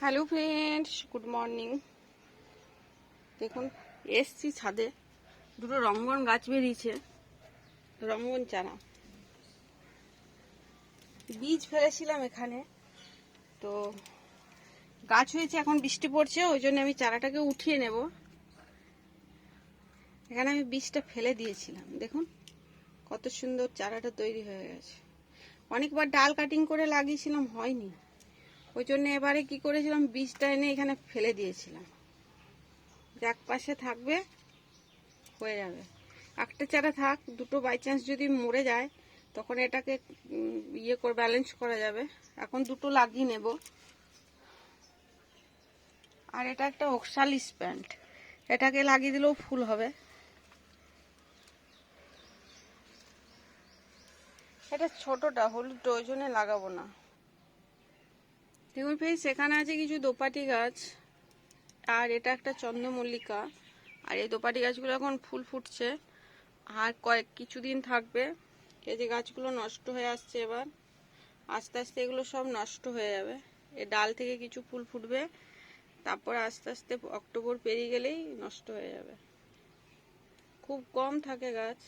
Hello friends, good morning. দেখুন, এসছি ছাদে। দুটো রঙ্গন গাছ বেরিয়েছে। রঙ্গন চারা। বীজ ফেলেছিলাম এখানে। তো গাছ হয়েছে, এখন বৃষ্টি পড়ছে, ওই জন্য আমি চারাটাকে উঠিয়ে নেব। এখানে আমি বীজটা ফেলে দিয়েছিলাম। দেখুন, কত সুন্দর চারাটা তৈরি হয়ে গেছে। অনেকবার ডাল কাটিং করে লাগিয়েছিলাম, হয়নি। ওই জন্য এবারে কি করেছিলাম, বীজটা এনে এখানে ফেলে দিয়েছিলাম। এক পাশে থাকবে, হয়ে যাবে। একটা চারা থাক, দুটো বাই চান্স যদি মরে যায়, তখন এটাকে ইয়ে করে ব্যালেন্স করা যাবে। এখন দুটো লাগিয়ে নেব। আর এটা একটা অক্সালিস স্প্যান্ট এটাকে লাগিয়ে দিলেও ফুল হবে। এটা ছোটটা হলুদ ওই জন্য লাগাবো না। দেখুন ফ্রেন্ডস এখানে আছে কিছু দোপাটি গাছ, আর এটা একটা চন্দ্রমল্লিকা, আর এই দোপাটি গাছগুলো এখন ফুল ফুটছে, আর কয়েক, কিছুদিন থাকবে, এই যে গাছগুলো নষ্ট হয়ে আসছে এবার, আস্তে আস্তে এগুলো সব নষ্ট হয়ে যাবে, এ ডাল থেকে কিছু ফুল ফুটবে, তারপর আস্তে আস্তে অক্টোবর পেরিয়ে গেলেই নষ্ট হয়ে যাবে। খুব কম থাকে গাছ,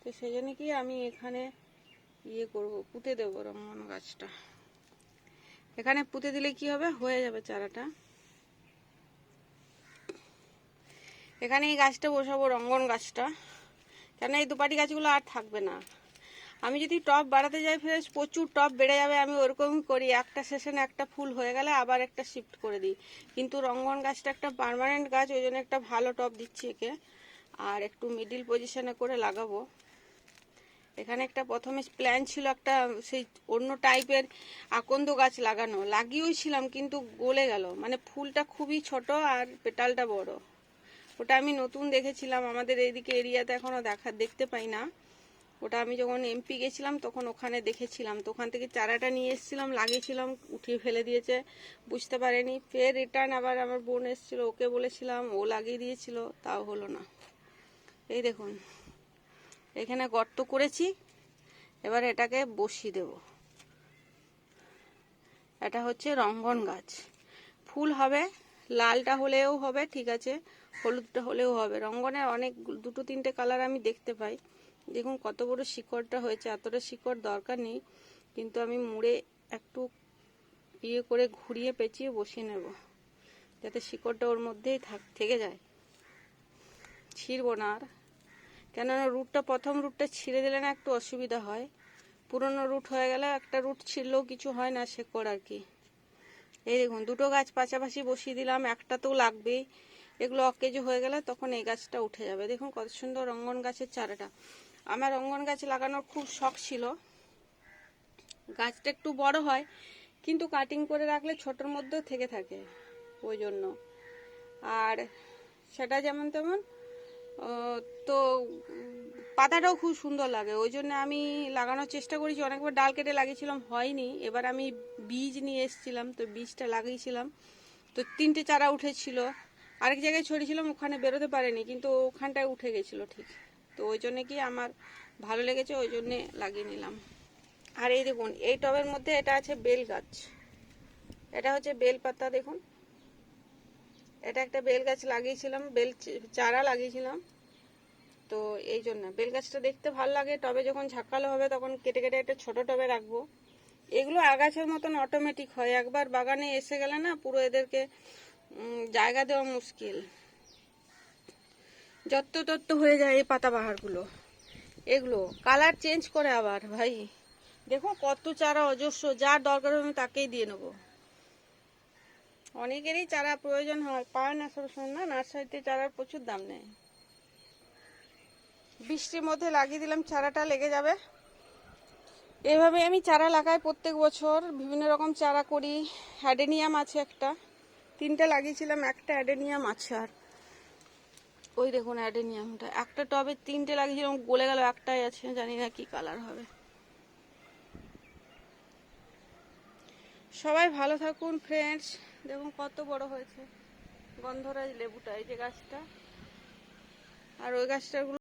তো সেই জন্য কি আমি এখানে ইয়ে করব, পুঁতে দেবো রঙন গাছটা। এখানে পুঁতে দিলে কি হবে? হয়ে যাবে চারাটা। এখানে এই গাছটা বসাবো, রঙ্গন গাছটা। কেন এই দুপাটি গাছগুলো আর থাকবে না। আমি যদি টব বাড়াতে যাই ফ্রেশ প্রচুর টব বেড়ে যাবে, আমি ওরকমই করি। একটা সেশনে একটা ফুল হয়ে গেলে আবার একটা শিফট করে দিই। কিন্তু রঙ্গন গাছটা একটা পার্মানেন্ট গাছ, ওই জন্য একটা ভালো টব দিচ্ছি একে। আর একটু মিডিল পজিশনে করে লাগাবো। এখানে একটা প্রথমে প্ল্যান ছিল একটা সেই অন্য টাইপের আকন্দ গাছ লাগানো। লাগিয়েও ছিলাম কিন্তু গলে গেল। মানে ফুলটা খুবই ছোট আর পেটালটা বড়। ওটা আমি নতুন দেখেছিলাম। আমাদের এইদিকে এরিয়াতে এখনও দেখা, দেখতে পাই না। ওটা আমি যখন এমপি গেছিলাম, তখন ওখানে দেখেছিলাম। তো ওখান থেকে চারাটা নিয়ে এসেছিলাম, লাগিয়েছিলাম, উঠিয়ে ফেলে দিয়েছে। বুঝতে পারেনি। ফের রিটার্ন আবার আমার বোন এসেছিল, ওকে বলেছিলাম, ও লাগিয়ে দিয়েছিল, তাও হলো না। এই দেখুন। এখানে গর্ত করেছি। এবার এটাকে বসিয়ে দেব। এটা হচ্ছে রঙ্গন গাছ। ফুল হবে, লালটা হলেও হবে, ঠিক আছে? হলুদটা হলেও হবে। রঙ্গনের অনেক দুটো তিনটে কালার আমি দেখতে পাই। দেখুন কত বড় শিকড়টা হয়েছে, এতটা শিকড় দরকার নেই। কিন্তু আমি মুড়ে একটু ইয়ে করে ঘুরিয়ে পেঁচিয়ে বসিয়ে নেব, যাতে শিকড়টা ওর মধ্যেই থাক, থেকে যায়। ছিঁড়বো না আর। কেননা রুটটা প্রথম রুটটা ছিঁড়ে দিলে না একটু অসুবিধা হয়। পুরনো রুট হয়ে গেলে একটা রুট ছিঁড়লেও কিছু হয় না শেকড় আর কি। এই দেখুন, দুটো গাছ পাশাপাশি বসিয়ে দিলাম, একটা তো লাগবেই। এগুলো অকেজো হয়ে গেলে তখন এই গাছটা উঠে যাবে। দেখুন কত সুন্দর রঙ্গন গাছের চারাটা। আমার রঙ্গন গাছ লাগানোর খুব শখ ছিল। গাছটা একটু বড় হয়, কিন্তু কাটিং করে রাখলে ছোটোর মধ্যেও থেকে থাকে ওই জন্য। আর সেটা যেমন তেমন তো পাতাটাও খুব সুন্দর লাগে। ওই জন্য আমি লাগানোর চেষ্টা করেছি। অনেকবার ডাল কেটে লাগিয়েছিলাম, হয়নি। এবার আমি বীজ নিয়ে এসেছিলাম, তো বীজটা লাগিয়েছিলাম। তো তিনটে চারা উঠেছিল। আরেক জায়গায় ছড়িয়েছিলাম, ওখানে বেরোতে পারেনি, কিন্তু ওখানটায় উঠে গেছিল ঠিক। তো ওই জন্য কি আমার ভালো লেগেছে, ওই জন্যে লাগিয়ে নিলাম। আর এই দেখুন, এই টবের মধ্যে এটা আছে বেল গাছ। এটা হচ্ছে বেল পাতা, দেখুন। এটা একটা বেল গাছ লাগিয়েছিলাম, বেল চারা লাগিয়েছিলাম। তো এই জন্য। বেল গাছটা দেখতে ভালো লাগে, টবে যখন ঝাঁকালো হবে তখন কেটে কেটে একটা ছোট টবে রাখব। এগুলো আগাছার মতন অটোমেটিক হয়। একবার বাগানে এসে গেলে না পুরো এদেরকে জায়গা দেওয়া মুশকিল। যত্ত তত্ত হয়ে যায় এই পাতাবাহারগুলো। এগুলো কালার চেঞ্জ করে আবার, ভাই। দেখো কত চারা অজস্র, যার দরকার হবে আমি তাকেই দিয়ে নেব। অনেকেরই চারা প্রয়োজন হয়, পায় না সবসময় না নার্সারিতে চারার প্রচুর দাম নেয়। বৃষ্টির মধ্যে লাগিয়ে দিলাম, চারাটা লেগে যাবে। এভাবে আমি চারা লাগাই প্রত্যেক বছর, বিভিন্ন রকম চারা করি। অ্যাডেনিয়াম আছে একটা, তিনটে লাগিয়েছিলাম, একটা অ্যাডেনিয়াম আছে আর। ওই দেখুন অ্যাডেনিয়ামটা, একটা টবে তিনটে লাগিয়েছিলাম, গলে গেল, একটাই আছে, জানি না কি কালার হবে। সবাই ভালো থাকুন ফ্রেন্ডস দেখুন কত বড় হয়েছে। গন্ধরাজ লেবুটা, এই যে গাছটা। আর ওই গাছটাগুলো,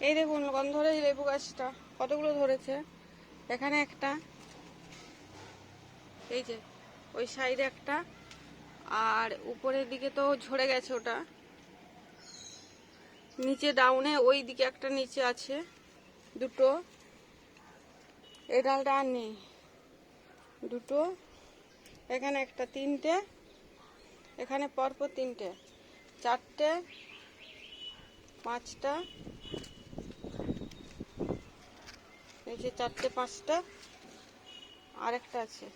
এই দেখুন গন্ধরাজ লেবু গাছটা, কতগুলো ধরেছে? এখানে একটা, এই যে, ওই সাইডে একটা, আর উপরের দিকে তো ঝরে গেছে ওটা। নিচে ডাউনে ওই দিকে একটা নিচে আছে, দুটো। এই ডালটা আর নেই। দুটো এখানে একটা তিনটে, এখানে পরপর তিনটে। চারটে, পাঁচটা নিচে চারটে, পাঁচটা আর একটা আছে।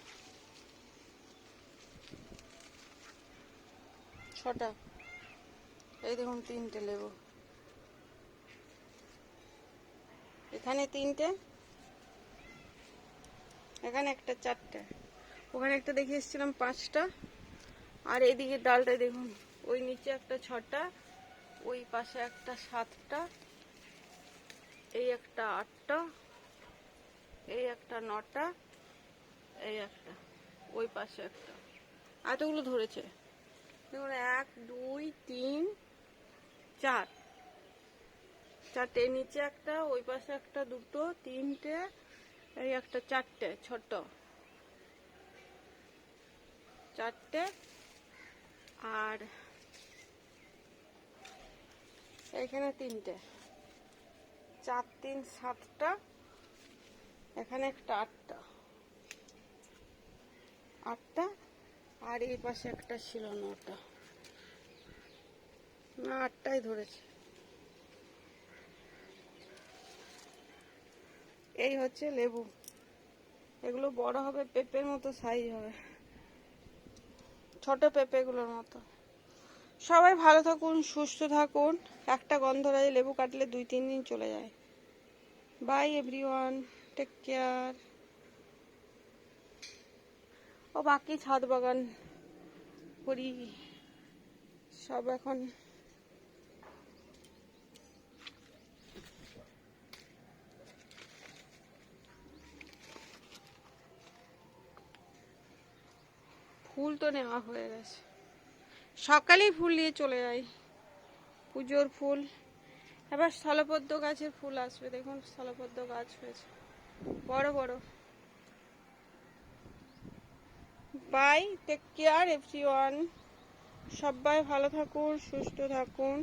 ছটা। এই দেখুন, তিনটে লেবু। এখানে তিনটে, এখানে একটা চারটে। ওখানে একটা দেখে এসেছিলাম পাঁচটা। আর এইদিকে ডালটা দেখুন, ওই নিচে একটা ছটা, ওই পাশে একটা সাতটা, এই একটা আটটা, এই একটা নটা, এই একটা, ওই পাশে একটা। এতগুলো ধরেছে। দেখুন, এক, দুই, তিন, চার। চারটে, নিচে একটা, ওই পাশে একটা দুটো, তিনটে, এই একটা, চারটে, ছোট। চারটে। আর এখানে তিনটে। চার, তিন, সাতটা। এখানে একটা আটটা। আটটা। আর এই পাশে একটা ছিল নটা। না, আটটাই ধরেছে। এই হচ্ছে লেবু। এগুলো বড় হবে, পেঁপের মতো সাইজ হবে। ছোট পেঁপেগুলোর মতো। সবাই ভালো থাকুন, সুস্থ থাকুন। একটা গন্ধ গন্ধরাজ লেবু কাটলে দুই, তিন দিন চলে যায়। বাই এভরিওয়ান টেক কেয়ার ও বাকি ছাদ বাগান করি। সব এখন ফুল তো নেওয়া হয়ে গেছে। সকালেই ফুল নিয়ে চলে যাই। পুজোর ফুল। এবার স্থলপদ্ম গাছের ফুল আসবে। দেখুন, স্থলপদ্ম গাছ হয়েছে। বড় বড়। Bye take care everyone সবাই ভালো থাকুন, সুস্থ থাকুন।